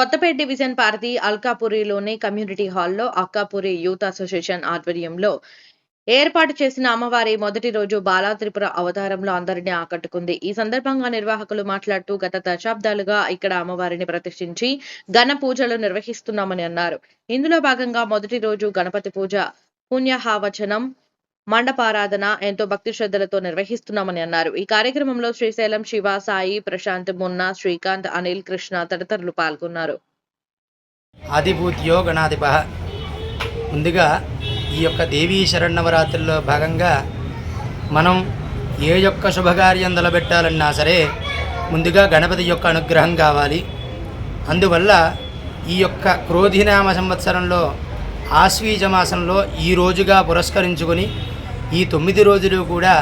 Kothapeta division party అల్కాపురిలోని community హాల్లో Akkapuri youth association ఆధ్వర్యంలో ఏర్పాటు చేసిన అమ్మవారి మొదటి రోజు బాలా త్రిపుర అవతారంలో అందరినీ ఆకట్టుకుంది. ఈ సందర్భంగా నిర్వాహకులు మాట్లాడుతూ గత దశాబ్దాలుగా ఇక్కడ అమ్మవారిని ప్రతిష్ఠించి ఘన పూజలు నిర్వహిస్తున్నామని అన్నారు. ఇందులో భాగంగా మొదటి రోజు గణపతి పూజ పుణ్యహావచనం మండపారాధన ఎంతో భక్తి శ్రద్ధలతో నిర్వహిస్తున్నామని అన్నారు. ఈ కార్యక్రమంలో శ్రీశైలం శివ సాయి ప్రశాంత్ మున్నా శ్రీకాంత్ అనిల్ కృష్ణ తదితరులు పాల్గొన్నారు. ఆదిభూత్యో గణాధిప ముందుగా ఈ యొక్క దేవీ శరణవరాత్రుల్లో భాగంగా మనం ఏ యొక్క శుభకార్యం తలబెట్టాలన్నా సరే ముందుగా గణపతి యొక్క అనుగ్రహం కావాలి. అందువల్ల ఈ యొక్క క్రోధినామ సంవత్సరంలో ఆశ్వీజ మాసంలో ఈ రోజుగా పురస్కరించుకొని ఈ తొమ్మిది రోజులు కూడా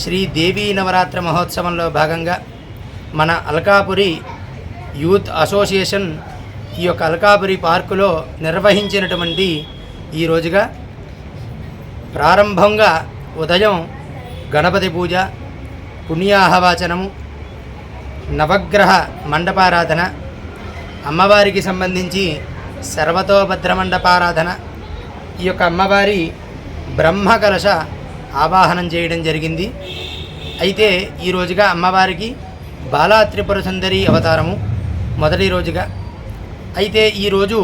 శ్రీదేవి నవరాత్రి మహోత్సవంలో భాగంగా మన అల్కాపురి యూత్ అసోసియేషన్ ఈ యొక్క అల్కాపురి పార్కులో నిర్వహించినటువంటి ఈ రోజుగా ప్రారంభంగా ఉదయం గణపతి పూజ పుణ్యాహవాచనము నవగ్రహ మండపారాధన అమ్మవారికి సంబంధించి సర్వతోభద్ర మండపారాధన ఈ యొక్క అమ్మవారి బ్రహ్మకలశ ఆవాహనం చేయడం జరిగింది. అయితే ఈ రోజుగా అమ్మవారికి బాలా త్రిపుర సుందరి అవతారము మొదటి రోజుగా. అయితే ఈరోజు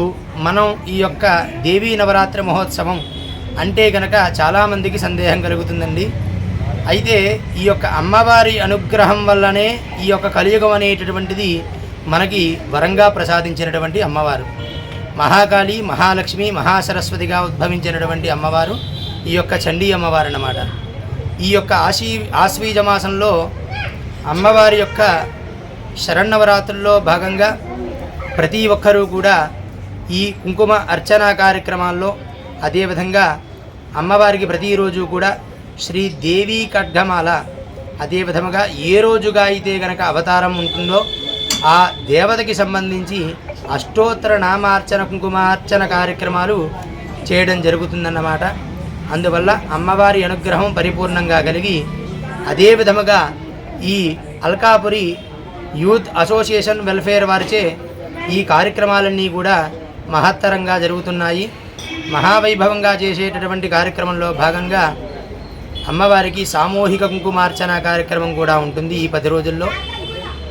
మనం ఈ యొక్క దేవీ నవరాత్రి మహోత్సవం అంటే గనక చాలామందికి సందేహం కలుగుతుందండి. అయితే ఈ యొక్క అమ్మవారి అనుగ్రహం వల్లనే ఈ యొక్క కలియుగం అనేటటువంటిది మనకి వరంగా ప్రసాదించినటువంటి అమ్మవారు. మహాకాళి మహాలక్ష్మి మహాసరస్వతిగా ఉద్భవించినటువంటి అమ్మవారు. ఈ యొక్క చండీ అమ్మవారు అన్నమాట. ఈ యొక్క ఆశీ ఆశ్వీజ మాసంలో అమ్మవారి యొక్క శరణవరాత్రుల్లో భాగంగా ప్రతి ఒక్కరూ కూడా ఈ కుంకుమ అర్చన కార్యక్రమాల్లో అదేవిధంగా అమ్మవారికి ప్రతిరోజు కూడా శ్రీ దేవీ ఖడ్గమాల అదేవిధముగా ఏ రోజుగా అయితే గనక అవతారం ఉంటుందో ఆ దేవతకి సంబంధించి అష్టోత్తర నామార్చన కుంకుమార్చన కార్యక్రమాలు చేయడం జరుగుతుందన్నమాట. అందువల్ల అమ్మవారి అనుగ్రహం పరిపూర్ణంగా కలిగి అదే విధముగా ఈ అల్కాపురి యూత్ అసోసియేషన్ వెల్ఫేర్ వారిచే ఈ కార్యక్రమాలన్నీ కూడా మహత్తరంగా జరుగుతున్నాయి. మహావైభవంగా చేసేటటువంటి కార్యక్రమంలో భాగంగా అమ్మవారికి సామూహిక కుంకుమార్చన కార్యక్రమం కూడా ఉంటుంది ఈ పది రోజుల్లో.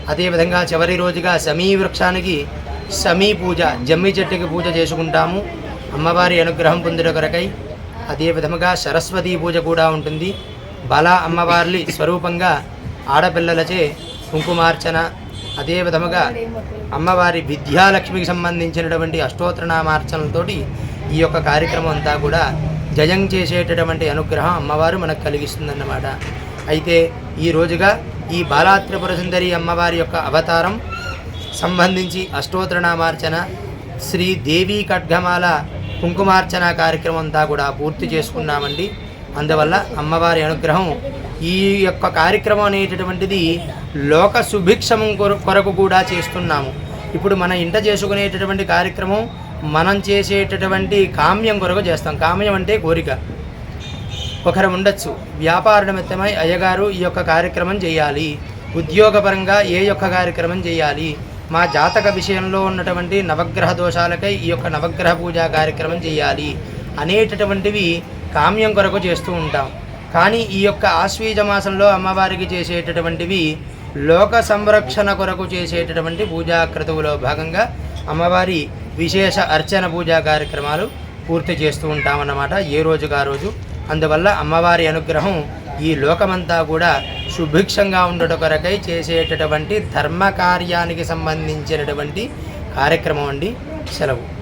అదేవిధంగా చివరి రోజుగా సమీ వృక్షానికి సమీ పూజ జమ్మి చెట్టుకి పూజ చేసుకుంటాము. అమ్మవారి అనుగ్రహం పొందుట కొరకై అదే విధముగా సరస్వతి పూజ కూడా ఉంటుంది. బల అమ్మవారి స్వరూపంగా ఆడపిల్లలచే కుంకుమార్చన అదే విధముగా అమ్మవారి విద్యాలక్ష్మికి సంబంధించినటువంటి అష్టోత్తరనామార్చనలతోటి ఈ యొక్క కార్యక్రమం అంతా కూడా జయం చేసేటటువంటి అనుగ్రహం అమ్మవారు మనకు కలిగిస్తుందన్నమాట. అయితే ఈ రోజుగా ఈ బాలాత్రిపుర సుందరి అమ్మవారి యొక్క అవతారం సంబంధించి అష్టోత్తరనామార్చన శ్రీ దేవీ ఖడ్గమాల కుంకుమార్చన కార్యక్రమం అంతా కూడా పూర్తి చేసుకున్నామండి. అందువల్ల అమ్మవారి అనుగ్రహం ఈ యొక్క కార్యక్రమం అనేటటువంటిది లోక సుభిక్షమం కొరకు కూడా చేస్తున్నాము. ఇప్పుడు మన ఇంట చేసుకునేటటువంటి కార్యక్రమం మనం చేసేటటువంటి కామ్యం కొరకు చేస్తాం. కామ్యం అంటే కోరిక. ఒకరు ఉండొచ్చు. వ్యాపార నిమిత్తమై అయ్యగారు ఈ యొక్క కార్యక్రమం చేయాలి. ఉద్యోగపరంగా ఏ యొక్క కార్యక్రమం చేయాలి? మా జాతక విషయంలో ఉన్నటువంటి నవగ్రహ దోషాలకై ఈ యొక్క నవగ్రహ పూజా కార్యక్రమం చేయాలి అనేటటువంటివి కామ్యం కొరకు చేస్తూ ఉంటాం. కానీ ఈ యొక్క ఆశ్వీజ మాసంలో అమ్మవారికి చేసేటటువంటివి లోక సంరక్షణ కొరకు చేసేటటువంటి పూజా క్రతువులో భాగంగా అమ్మవారి విశేష అర్చన పూజా కార్యక్రమాలు పూర్తి చేస్తూ ఉంటామన్నమాట ఏ రోజుగా రోజు. అందువల్ల అమ్మవారి అనుగ్రహం ఈ లోకమంతా కూడా సుభిక్షంగా ఉండట కొరకై చేసేటటువంటి ధర్మ కార్యానికి సంబంధించినటువంటి కార్యక్రమం అండి. సెలవు.